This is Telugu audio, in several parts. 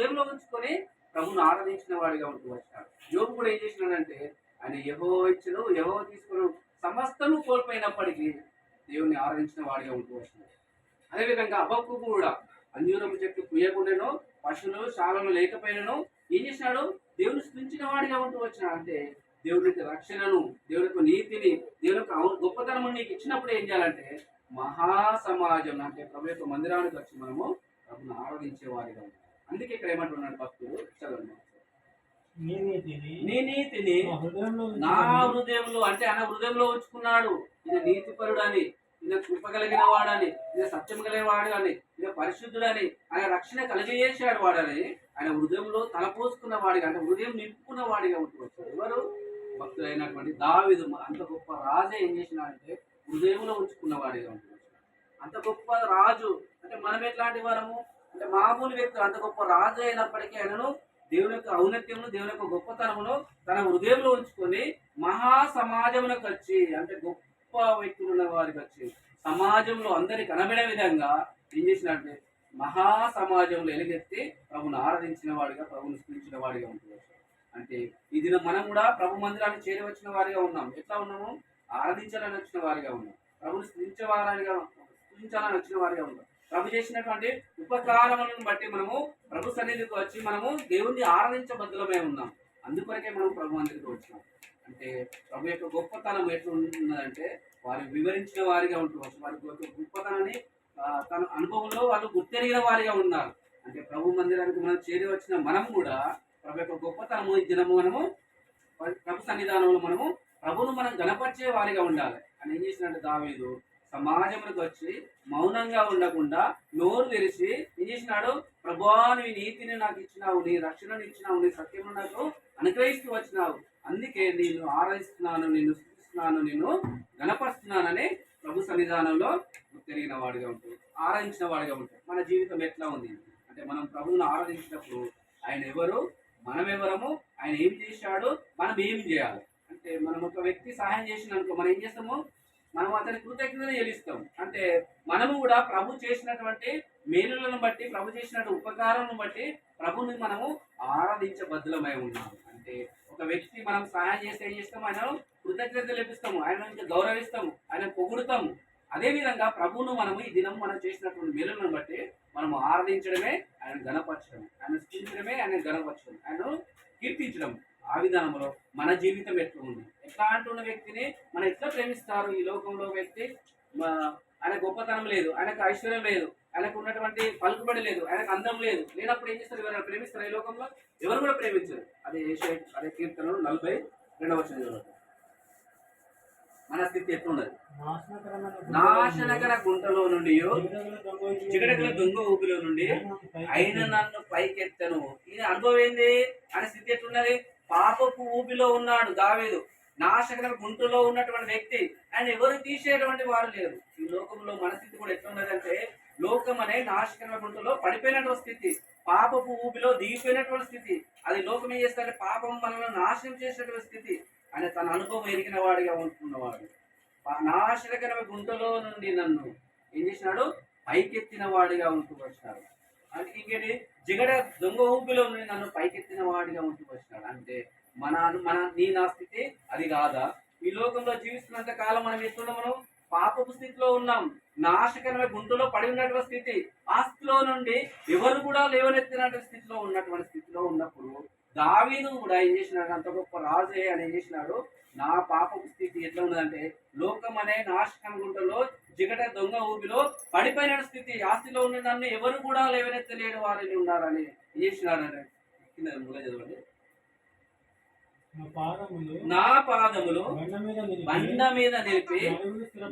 హృదయంలో ఉంచుకొని ప్రభుని ఆరాధించిన వాడిగా ఉంటూ వచ్చాడు. యోగు కూడా ఏం చేసినాడంటే ఆయన యహో ఇచ్చడు ఎవో తీసుకుని సమస్తము కోల్పోయినప్పటికీ దేవుని ఆరాధించిన వాడిగా ఉంటూ వచ్చినాడు. అదేవిధంగా అబక్కు కూడా అంజూరం చెట్టు కుయ్యకుండాను పశువులు శాలలు లేకపోయినను ఏం చేసినాడు? దేవుని స్థుతించిన వాడిగా ఉంటూ వచ్చినాడు. అంటే దేవునికి రక్షణను దేవుని యొక్క నీతిని దేవుని యొక్క గొప్పతనము నీకు ఇచ్చినప్పుడు ఏం చేయాలంటే మహా సమాజం అంటే ప్రభు యొక్క మందిరానికి వచ్చి మనము ప్రభుని ఆరాధించే వారిగా అందుకే ఇక్కడ ఏమంటున్నాడు భక్తుడు? చదవండి. నీ నీతిని నీ హృదయంలో అంటే ఆయన హృదయంలో ఉంచుకున్నాడు. ఈయన నీతిపరుడు అని ఈయన కృప కలిగిన వాడని ఈయన సత్యం కలిగిన వాడు అని ఈయన పరిశుద్ధుడని ఆయన రక్షణ కలిగజేసాడు వాడని ఆయన హృదయంలో తలపోసుకున్న వాడిగా అంటే హృదయం నింపుకున్న వాడిగా ఉంటూ ఎవరు? భక్తులైనటువంటి దావిదు. అంత గొప్ప రాజే ఏం చేసినాడంటే హృదయంలో ఉంచుకున్న వాడిగా ఉంటూ అంత గొప్ప రాజు. అంటే మనం ఎట్లాంటి వారము? అంటే మామూలు వ్యక్తులు అంత గొప్ప రాజు అయినప్పటికీ ఆయనను దేవుని యొక్క ఔన్నత్యమును దేవుని యొక్క గొప్పతనమును తన హృదయంలో ఉంచుకొని మహా సమాజములకు వచ్చి అంటే గొప్ప వ్యక్తులు ఉన్న వారికి వచ్చి సమాజంలో అందరి కనబడే విధంగా ఏం చేసినట్టు మహా సమాజంలో ఎలుగెత్తి ప్రభుని ఆరాధించిన వాడిగా ప్రభుని స్థుతించిన వాడిగా ఉంటుంది అంటే ఇది మనం కూడా ప్రభు మందిరాన్ని చేరి వచ్చిన వారిగా ఉన్నాం. ఎట్లా ఉన్నాము? ఆరాధించాలని వచ్చిన వారిగా ఉన్నాం. ప్రభుని స్థుతించే వారిగా స్థుతించాలని వచ్చిన వారిగా ఉన్నాం. ప్రభు చేసినటువంటి ఉపకారములను బట్టి మనము ప్రభు సన్నిధికి వచ్చి మనము దేవుణ్ణి ఆరాధించబద్దులమై ఉన్నాం. అందుకొరకే మనం ప్రభు మందిరికి వచ్చినాం. అంటే ప్రభు యొక్క గొప్పతనం ఎట్లా ఉన్నదంటే వారు వివరించిన వారిగా ఉంటున్నారు వారి యొక్క గొప్పతనాన్ని తన అనుభవంలో వాళ్ళు గుర్తెరిగిన వారిగా ఉన్నారు. అంటే ప్రభు మందిరానికి మనం చేరి వచ్చిన మనం కూడా ప్రభు యొక్క గొప్పతనము ఈ దినము మనము ప్రభు సన్నిధానంలో మనము ప్రభును మనం గణపరిచే వారిగా ఉండాలి. అని ఏం చేసినట్టు దావీదు సమాజంలోకి వచ్చి మౌనంగా ఉండకుండా నోరు తెరిచి ఏం చేసినాడు? ప్రభా నీ నీతిని నాకు ఇచ్చినావు నీ రక్షణను ఇచ్చినావు నీ సత్యము నాకు అనుగ్రహిస్తూ వచ్చినావు. అందుకే నేను ఆరాధిస్తున్నాను నిన్ను స్థుతిస్తున్నాను నిన్ను గణపరుస్తున్నానని ప్రభు సన్నిధానంలో తెలియని వాడిగా ఉంటాడు ఆరాధించిన వాడిగా ఉంటాడు. మన జీవితం ఎట్లా ఉంది? అంటే మనం ప్రభువును ఆరాధించినప్పుడు ఆయన ఎవరు? మనం ఎవరము ఆయన ఏం చేశాడు? మనం ఏం చేయాలి? అంటే మనం ఒక వ్యక్తి సహాయం చేసిన అనుకో మనం ఏం చేస్తాము? మనం అతని కృతజ్ఞతను చెల్లిస్తాం. అంటే మనము కూడా ప్రభు చేసినటువంటి మేలులను బట్టి ప్రభు చేసినటువంటి ఉపకారాలను బట్టి ప్రభుని మనము ఆరాధించబద్దులమై ఉన్నాము. అంటే ఒక వ్యక్తి మనం సహాయం చేస్తే ఏం చేస్తాము? ఆయన కృతజ్ఞత లభిస్తాము ఆయన ఇంకా గౌరవిస్తాము. ఆయన పొగుడుతాము. అదేవిధంగా ప్రభువును మనము ఈ దినం మనం చేసినటువంటి మేలులను బట్టి మనము ఆరాధించడమే ఆయన గణపరచడం ఆయన స్థించడమే ఆయన గణపరచడం ఆయన కీర్తించడం ఆ విధానంలో మన జీవితం ఎట్లా ఉంది ఎట్లా అంటున్న వ్యక్తిని మనం ఎట్లా ప్రేమిస్తారు? ఈ లోకంలో వ్యక్తి ఆయన గొప్పతనం లేదు ఆయనకు ఐశ్వర్యం లేదు ఆయనకు ఉన్నటువంటి పలుకుబడి లేదు ఆయనకు అందం లేదు. లేనప్పుడు ఏం చేస్తారు? ఎవరైనా ప్రేమిస్తారు ఈ లోకంలో? ఎవరు కూడా ప్రేమించరు. అదే ఏషియా అదే కీర్తనలు నలభై రెండవ వచనం మన స్థితి ఎట్లున్నది? నాశనకర గుంటలో నుండి జిగటగల దొంగ చిగడకల దొంగ ఊపిలో నుండి అయిన నన్ను పైకెత్తను. ఇది అనుభవం ఏంది? ఆయన స్థితి ఎట్లున్నది? పాపపు ఊపిలో ఉన్నాడు దావేదు. నాశకల గుంటలో ఉన్నటువంటి వ్యక్తి. ఆయన ఎవరు తీసేటువంటి వారు లేరు. ఈ లోకంలో మన స్థితి కూడా ఎట్లున్నది అంటే లోకం అనే నాశకల గుంటలో పడిపోయినటువంటి స్థితి. పాపపు ఊపిలో దిగిపోయినటువంటి స్థితి. అది లోకం ఏం చేస్తారంటే పాపం మనల్ని నాశనం చేసేటువంటి స్థితి. ఆయన తన అనుభవం ఎరిగిన వాడిగా ఉంటున్నవాడు. పా- గుంటలో నుండి నన్ను ఏం చేసినాడు? పైకెత్తిన వాడిగా ఉంటూ వచ్చినాడు. అంటే ఇంకేంటి? జిగడ దొంగ ఊపిలో నుండి నన్ను పైకెత్తిన వాడిగా ఉంటూ వచ్చినాడు. అంటే మన మన నీ నా స్థితి అది కాదా? ఈ లోకంలో జీవిస్తున్నంత కాలం మనం ఎట్లున్నాం మనం పాపపు స్థితిలో ఉన్నాం. నాశకరమైన గుంటలో పడి ఉన్నటువంటి స్థితి. ఆస్తిలో నుండి ఎవరు కూడా లేవనెత్తినటువంటి స్థితిలో ఉన్నటువంటి స్థితిలో ఉన్నప్పుడు దావీదు కూడా ఏం చేసినాడు? అంత గొప్ప రాజే అని ఏం చేసినాడు? నా పాపపు స్థితి ఎట్లా ఉన్నదంటే లోకం అనే నాశకం గుంటలో జిగట దొంగ ఊబిలో పడిపోయిన స్థితి. ఆస్తిలో ఉన్న నన్ను ఎవరు కూడా లేవనెత్తలేని వారిని ఉన్నారని ఏం చేసినాడు కింద చదవండి. నా పాదములు బండ మీద నిలిపి,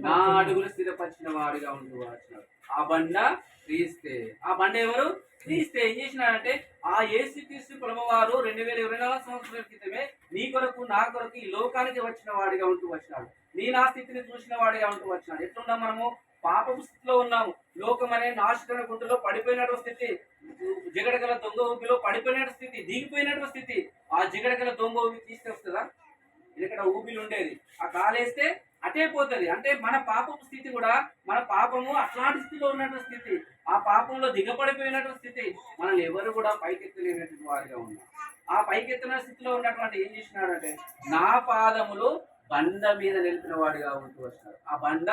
నా అడుగులు స్థిరపరిచిన. వాడిగా వచ్చినాడు ఆ బండ క్రీస్తే. ఆ బండ ఎవరు? క్రీస్తే. ఏం చేసినాడంటే ఆ ఏసు క్రీస్తు వారు రెండు వేల ఇరవై నాలుగు సంవత్సరాల క్రితమే నీ కొరకు నా కొరకు ఈ లోకానికి వచ్చిన వాడిగా ఉంటూ వచ్చినాడు నీ నా స్థితిని చూసిన వాడిగా ఉంటూ వచ్చినాడు ఎట్లున్నాం మనము? పాపపు స్థితిలో ఉన్నాము. లోకం అనే నాశకర గుంటలో పడిపోయినటువంటి స్థితి. జిగడగల దొంగ ఊపిలో పడిపోయినట్టు స్థితి దిగిపోయినటువంటి స్థితి. ఆ జిగడగల దొంగ ఊపి తీస్తే ఇక్కడ ఊపిలు ఉండేది. ఆ కాలేస్తే అటే పోతుంది. అంటే మన పాపం స్థితి కూడా మన పాపము అట్లాంటి స్థితిలో ఉన్నటువంటి స్థితి. ఆ పాపంలో దిగపడిపోయినటువంటి స్థితి. మనల్ని ఎవరు కూడా పైకెత్తలేనటువంటి వారిగా ఉన్నారు. ఆ పైకెత్తిన స్థితిలో ఉన్నటువంటి ఏం చేసినాడంటే నా పాదములు బండ మీద నిలిపిన వాడిగా ఉంటూ వచ్చినాడు ఆ బండ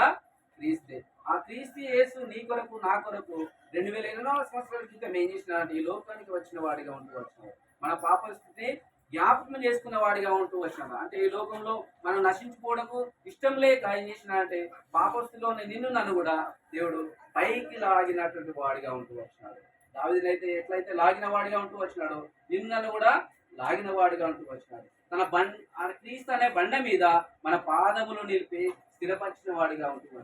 క్రీస్తే. ఆ క్రీస్తు యేసు నీ కొరకు నా కొరకు రెండు వేల ఎనిమిదవ సంవత్సరాల క్రితం ఏం చేసిన ఈ లోకానికి వచ్చిన వాడిగా ఉంటూ వచ్చినాడు మన పాప స్థితిని జ్ఞాపకం చేసుకున్న వాడిగా ఉంటూ వచ్చినాడు అంటే ఈ లోకంలో మనం నశించుకోవడము ఇష్టం లేక ఏం చేసినాడంటే పాపస్థితిలో ఉన్న నిన్ను నన్ను కూడా దేవుడు పైకి లాగినటువంటి వాడిగా ఉంటూ వచ్చినాడు దావిదైతే ఎట్లయితే లాగిన వాడిగా ఉంటూ వచ్చినాడో నిన్ను నన్ను కూడా లాగిన వాడిగా ఉంటూ వచ్చినాడు తన బండ్ ఆ క్రీస్తు అనే బండ మీద మన పాదములు నిలిపి స్థిరపరిచిన వాడిగా ఉంటూ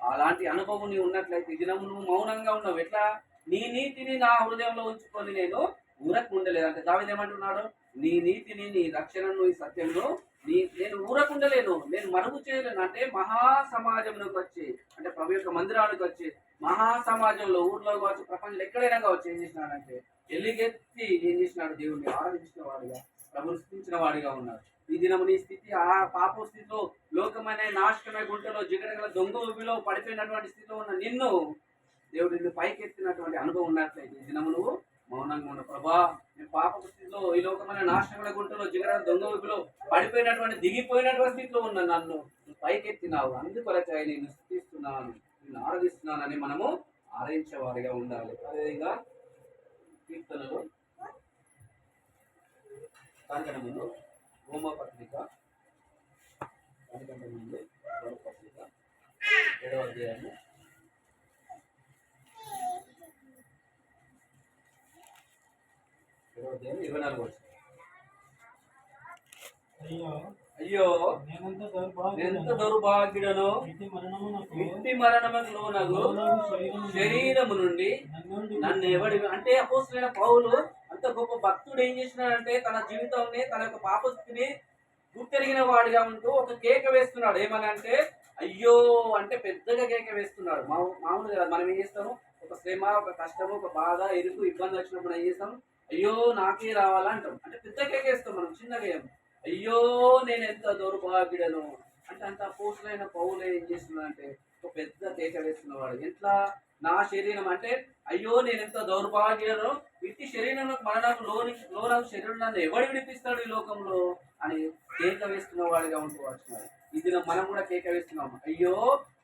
అలాంటి అనుభవం నీ ఉన్నట్లయితే దినం దినము నువ్వు మౌనంగా ఉన్నావు. ఎట్లా? నీ నీతిని నా హృదయంలో ఉంచుకొని నేను ఊరకు ఉండలేదు అంటే దావిదేమంటున్నాడు నీ నీతిని నీ రక్షణను ఈ సత్యంలో నీ నేను ఊరకుండలేను. నేను మరుగు చేయలేను. అంటే మహా సమాజంలోకి వచ్చి అంటే ప్రభు యొక్క మందిరానికి వచ్చి మహా సమాజంలో ఊర్లో కావచ్చు ప్రపంచంలో ఎక్కడైనా కావచ్చు ఏం చేసినాడంటే ఎల్లిగెత్తి ఏం చేసినాడు? దేవుణ్ణి ఆరాధించిన వాడిగా ప్రభుని స్థితించిన వాడిగా ఉన్నాడు. ఈ దినము నీ స్థితి ఆ పాప స్థితిలో లోకమనే నాశకమే గుంటలో జిగడగల దొంగ ఊబిలో పడిపోయినటువంటి స్థితిలో ఉన్న నిన్ను దేవుడు నిన్ను పైకెత్తినటువంటి అనుభవం ఉన్నట్లయితే ఈ దినము నువ్వు మౌనంగా ఉన్న ప్రభా. నేను పాప స్థితిలో ఈ లోకమైన నాశనముల గుంటలో జిగడ దొంగ ఊబిలో పడిపోయినటువంటి దిగిపోయినటువంటి స్థితిలో ఉన్న నన్ను నువ్వు పైకెత్తినావు. అందుకొరకై నేను స్థితిస్తున్నాను నేను ఆరాధిస్తున్నానని మనము ఆరాధించేవారిగా ఉండాలి. అదేవిధంగా కీర్తనలు దానికంటే ముందు రోమపత్రిక దానికంటే ముందు ఏడవ అధ్యాయము ఏడవ అధ్యాయం ఇరవై నాలుగు వచ్చింది అయ్యో ఎంత దౌర్భాగ్యుడను. ఇంటి మరణముకు లోనగు శరీరము నుండి నన్ను ఎవడి అంటే అపోస్తులైన పౌలు అంత గొప్ప భక్తుడు ఏం చేసినాడంటే తన జీవితాన్ని తన యొక్క పాపస్థితిని గుర్తెరిగిన వాడిగా ఉంటూ ఒక కేక వేస్తున్నాడు. ఏమనంటే అంటే అయ్యో అంటే పెద్దగా కేక వేస్తున్నాడు. మా మామూలుగా మనం ఏం చేస్తాము? ఒక శ్రమ ఒక కష్టము ఒక బాధ ఇరుకు ఇబ్బంది వచ్చినప్పుడు ఏం చేస్తాం అయ్యో నాకే రావాలా అంటాం. అంటే పెద్ద కేక వేస్తాం మనం చిన్నగా ఏం. అయ్యో నేను ఎంత దౌర్భాగ్యుడను. అంటే అంత పోస్టులైన పౌలు ఏం చేస్తున్నాడంటే ఒక పెద్ద కేక వేస్తున్నవాడు. ఎట్లా? నా శరీరం అంటే అయ్యో నేను ఎంత దౌర్భాగ్యను ఇట్టి శరీరంలో మరణకు లోని లోన శరీరం నన్ను ఎవడు విడిపిస్తాడు ఈ లోకంలో? అని కేక వేస్తున్న వాడిగా ఉంటూ ఇది మనం కూడా కేక వేస్తున్నాం అయ్యో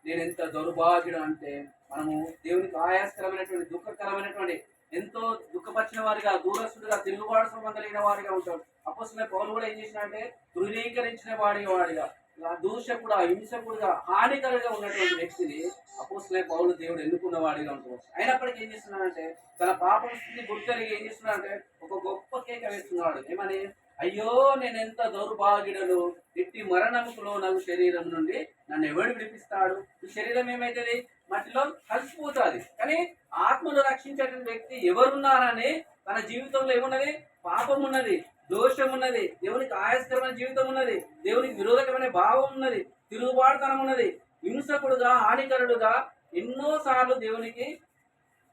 నేను ఎంత దౌర్భాగ్యుడు అంటే మనము దేవునికి ఆయాస్కరమైనటువంటి దుఃఖకరమైనటువంటి ఎంతో దుఃఖపరిచిన వారిగా దూరస్తుడిగా తిరుగుబాటు సంబంధమైన వారిగా ఉంటాడు. అపోసిన పౌలు కూడా ఏం చేసినంటే ధృవీకరించిన వాడి వాడిగా ఆ దూషకుడా హింసకుడుగా హానికరంగా ఉన్నటువంటి వ్యక్తిని అపోసిన పౌలు దేవుడు ఎన్నుకున్న వాడిగా ఉంటాడు అయినప్పటికీ ఏం చేస్తున్నాడంటే తన పాపం స్థితి గుర్తెరిగి ఏం చేస్తున్నాడంటే ఒక గొప్ప కేక వేస్తున్నాడు. ఏమని? అయ్యో నేను ఎంత దౌర్భాగ్యుడను? ఇట్టి మరణముకులో నాకు శరీరం నుండి నన్ను ఎవడు విడిపిస్తాడు? ఈ శరీరం ఏమైతుంది? మట్టిలో కలిసిపోతుంది. కానీ ఆత్మను రక్షించేటువంటి వ్యక్తి ఎవరున్నారని తన జీవితంలో ఏమున్నది? పాపం ఉన్నది దోషం ఉన్నది దేవునికి ఆయాస్కరమైన జీవితం ఉన్నది దేవునికి విరోధకమైన భావం ఉన్నది తిరుగుబాటుతనం ఉన్నది హింసకుడుగా హానికరుడుగా ఎన్నోసార్లు దేవునికి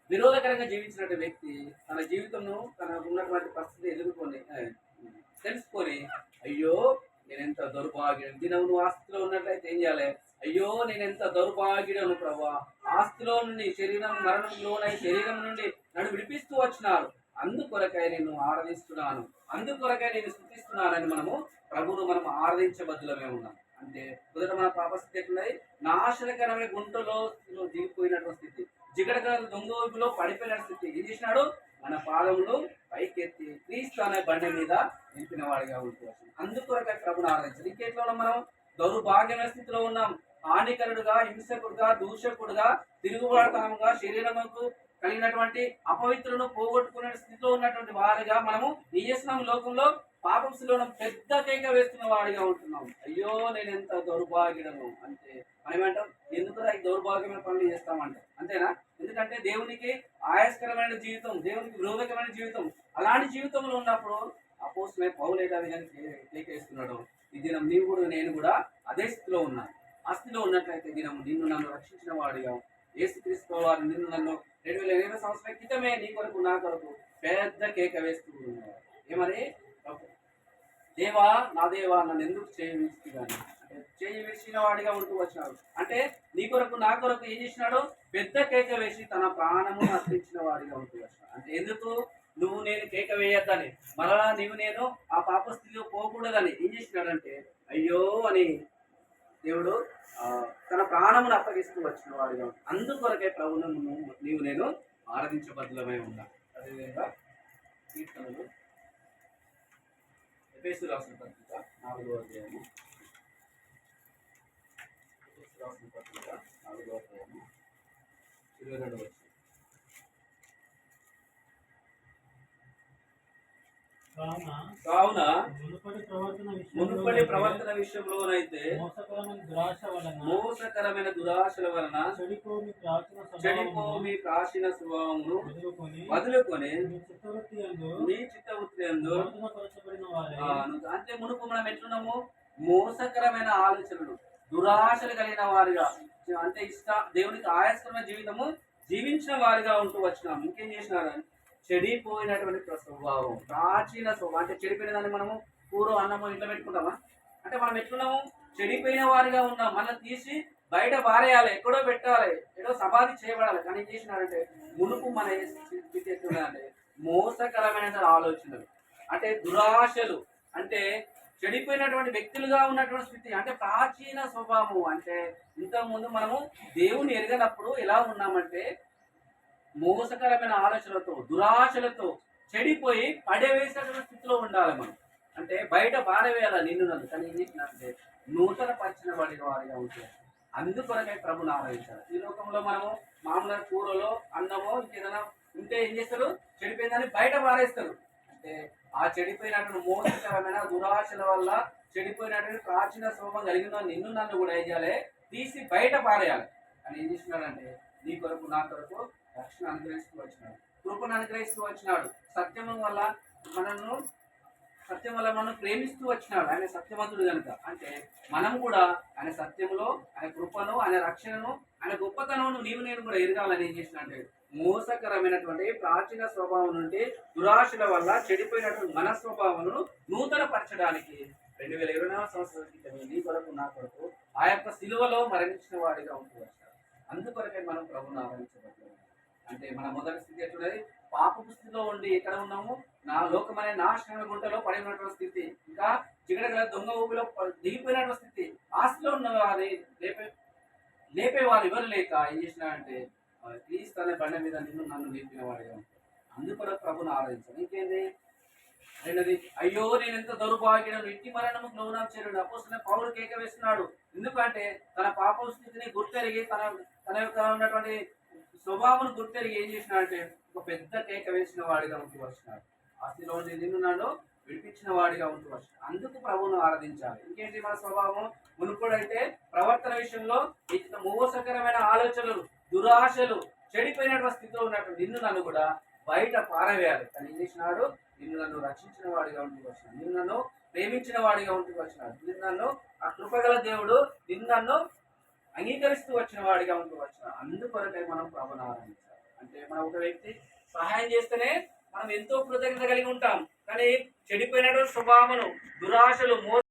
విరోధకరంగా జీవించినటువంటి వ్యక్తి తన జీవితంను తన ఉన్నటువంటి పరిస్థితి ఎదుర్కొని తెలుసుకొని అయ్యో నేనెంత దౌర్భాగ్యం దినం నువ్వు ఆస్తిలో ఉన్నట్లయితే ఏం చేయాలి? అయ్యో నేనెంత దౌర్భాగ్యుడను ప్రభా. ఆస్తిలో నుండి శరీరం మరణంలోనై శరీరం నుండి నన్ను విడిపిస్తూ వచ్చినారు. అందుకొరకై నేను ఆరాధిస్తున్నాను. అందుకొరకై నేను స్థుతిస్తున్నానని మనము ప్రభువును మనం ఆరాధించబద్దులమే ఉన్నాం. అంటే మొదట మన పాపస్థితి ఎట్లున్నది? నాశనకరమైన గుంటలో దిగిపోయినటువంటి స్థితి. జిగడగల దొంగలో పడిపోయిన స్థితి. ఏం చేసినాడు? మన పాదములు పైకెత్తి క్రీస్తు అనే బండి మీద నింపిన వాడిగా ఉంటుంది అందుకొరకై ప్రభుని ఆరాధించాలి ఇంకెట్లా ఉన్నాం మనం? దౌర్భాగ్యమైన స్థితిలో ఉన్నాం. హానికరుడుగా హింసకుడుగా దూషకుడుగా తిరుగుబాటుతనంగా శరీరముకు కలిగినటువంటి అపవిత్రులను పోగొట్టుకునే స్థితిలో ఉన్నటువంటి వారిగా మనము ఏం చేస్తున్నాం లోకంలో పాపంలో పెద్ద కేక వేస్తున్న వాడిగా ఉంటున్నాం. అయ్యో నేను ఎంత దౌర్భాగ్యుడను అంటే మనం ఏమంటాం? ఎందుకు ఈ దౌర్భాగ్యమైన పనులు చేస్తామంట? అంతేనా? ఎందుకంటే దేవునికి ఆయాస్కరమైన జీవితం దేవునికి విరోధకమైన జీవితం అలాంటి జీవితంలో ఉన్నప్పుడు అపోస్తులే పౌలేట విధంగా కేకేస్తున్నాడు ఈ దినం నీవు కూడా నేను కూడా అదే స్థితిలో ఉన్నాను ఆ స్థితిలో ఉన్నట్లయితే దినం నిన్ను నన్ను రక్షించిన వాడిగా ఏసుక్రీస్తు వారు నిన్ను నన్ను రెండు వేల ఇరవై సంవత్సరాల క్రితమే నీ కొరకు నా కొరకు పెద్ద కేక వేస్తూ ఉన్నారు. ఏమని దేవా నా దేవా నన్ను ఎందుకు చేయవచ్చు కానీ అంటే చేయి వేసిన వాడిగా ఉంటూ వచ్చినాడు. అంటే నీ కొరకు నా కొరకు ఏం చేసినాడు? పెద్ద కేక వేసి తన ప్రాణము అర్పించిన వాడిగా ఉంటూ వచ్చినాడు. అంటే ఎందుకు? నువ్వు నేను కేక వేయొద్దని. మరలా నీవు నేను ఆ పాప స్థితిలో పోకూడదని ఏం చేసినాడంటే అయ్యో అని దేవుడు తన ప్రాణమును అప్పగిస్తూ వచ్చిన వాడిగా అందుకొరకే ప్రభును నువ్వు- నీవు నేను ఆరాధించబద్ధమై ఉన్నా. అదేవిధంగా కీర్తనలు. ఎఫెసు రాసిన పత్రిక నాలుగో అధ్యాయము. రాసిన పత్రిక నాలుగో అధ్యాయము. ఇరవై రెండు వచ్చి కావున మునుపటి ప్రవర్తన విషయంలోనైతే మోసకరమైన దురాశల వలన చెడిపోని ప్రాచీన చెడిపో స్వభావమును మీ ప్రాచీన స్వభావమును వదులుకొని మీ చిత్తవృత్తి ను- అంటే మునుపు మనం ఎట్లున్నాము? మోసకరమైన ఆలోచనలు దురాశలు కలిగిన వారిగా అంటే ఇష్ట దేవునికి ఆయాస్కరమైన జీవితము జీవించిన వారిగా ఉంటూ వచ్చినాం ఇంకేం చేసినారు? చెడిపోయినటువంటి స్వభావం ప్రాచీన స్వభావం అంటే చెడిపోయిన దాన్ని మనము కూర అన్నము ఇంట్లో పెట్టుకుంటామా? అంటే మనం ఎట్లున్నాము? చెడిపోయిన వారిగా ఉన్నాం. మనం తీసి బయట పారేయాలి ఎక్కడో పెట్టాలి ఏదో సమాధి చేయబడాలి. కానీ ఏం చేసినారంటే మునుపు మన స్థితి ఎట్లున్నాయంటే మోసకరమైన ఆలోచనలు అంటే దురాశలు అంటే చెడిపోయినటువంటి వ్యక్తులుగా ఉన్నటువంటి స్థితి అంటే ప్రాచీన స్వభావం అంటే ఇంతకుముందు మనము దేవుని ఎరగనప్పుడు ఎలా ఉన్నామంటే మోసకరమైన ఆలోచనలతో దురాశలతో చెడిపోయి పడవేసినటువంటి స్థితిలో ఉండాలి మనం. అంటే బయట పారవేయాల నిన్ను నన్ను కానీ ఏం నూతన పరిచిన పడిన వాడిగా ఉంటుంది అందుకొరకై ప్రభుని ఆరాధించాలి. ఈ లోకంలో మనము మామూలుగా కూరలో అన్నమో ఇంకేదైనా ఉంటే ఏం చేస్తారు? చెడిపోయిందని బయట పారేస్తారు. అంటే ఆ చెడిపోయినటువంటి మోసకరమైన దురాశల వల్ల చెడిపోయినటువంటి ప్రాచీన స్వభావం కలిగిన నిన్ను నన్ను కూడా ఏం చేయాలి? తీసి బయట పారేయాలి. అని ఏం చేస్తున్నాడంటే నీ కొరకు నా కొరకు రక్షణ అనుగ్రహిస్తూ వచ్చినాడు. కృపను అనుగ్రహిస్తూ వచ్చినాడు. సత్యము వల్ల మనను సత్యం వల్ల మనం ప్రేమిస్తూ వచ్చినాడు. ఆయన సత్యవంతుడు కనుక. అంటే మనం కూడా ఆయన సత్యములో ఆయన కృపను ఆయన రక్షణను ఆయన గొప్పతనమును నీవు నేను కూడా ఎరగాలని ఏం చేసిన అంటే మోసకరమైనటువంటి ప్రాచీన స్వభావం నుండి దురాశల వల్ల చెడిపోయినటువంటి మన స్వభావమును నూతన పరచడానికి రెండు వేల ఇరవై నాలుగు సంవత్సరాల క్రితం నీ కొరకు నా కొరకు ఆ యొక్క సిలువలో మరణించిన వాడిగా ఉంటూ వచ్చాడు. అందుకొరకే మనం ప్రభుని ఆరాధించబడ్డాము అంటే మన మొదటి స్థితి ఎట్లున్నది? పాపపు స్థితిలో ఉండి ఎక్కడ ఉన్నాము? నా లోకమనే నాశనమైన గుంటలో పడి ఉన్నటువంటి స్థితి. ఇంకా చిగడగల దొంగ ఊపిలో దిగిపోయినటువంటి స్థితి. ఆస్తిలో ఉన్న వారి లేపే లేపే వారు ఎవరు లేక ఏం చేసినారంటే అంటే క్రీస్తు అనే బండ మీద నిన్ను నన్ను లేపిన వాడిగా ఉంటాడు అందుకొరకు ప్రభుని ఆరాధించాను ఇంకేంది? రెండది అయ్యో నేను ఎంత దౌర్భాగ్యం ఇంటి మరణము లోనాచరుడు అపోసిన పౌరుడు కేక వేస్తున్నాడు. ఎందుకంటే తన పాప స్థితిని గుర్తెరిగి తన తన యొక్క ఉన్నటువంటి స్వభావం గుర్తెరిగి ఏం చేసినాడంటే ఒక పెద్ద కేక వేసిన వాడిగా ఉంటూ వచ్చినాడు. ఆస్తిలో నిన్నున్నాడు విడిపించిన వాడిగా ఉంటూ వచ్చినాడు. అందుకు ప్రభువును ఆరాధించాలి. ఇంకేంటి మన స్వభావం? మునుపుడైతే ప్రవర్తన విషయంలో ఇచ్చిన మోసకరమైన ఆలోచనలు దురాశలు చెడిపోయినటువంటి స్థితిలో ఉన్నటువంటి నిన్ను నన్ను కూడా బయట పారవేయాలి. కానీ ఏం చేసినాడు? నిన్ను నన్ను రక్షించిన వాడిగా ఉంటూ వచ్చినాడు. నిన్ను నన్ను ప్రేమించిన వాడిగా ఉంటూ వచ్చినాడు. నిన్ను నన్ను ఆ కృపగల దేవుడు నిన్ను నన్ను అంగీకరిస్తూ వచ్చిన వాడిగా ఉంటూ వచ్చిన అందుకొరకై మనం ప్రభుని ఆరాధించాలి అంటే మనం ఒక వ్యక్తి సహాయం చేస్తేనే మనం ఎంతో కృతజ్ఞత కలిగి ఉంటాం. కానీ చెడిపోయినటువంటి స్వభావమును దురాశలు మో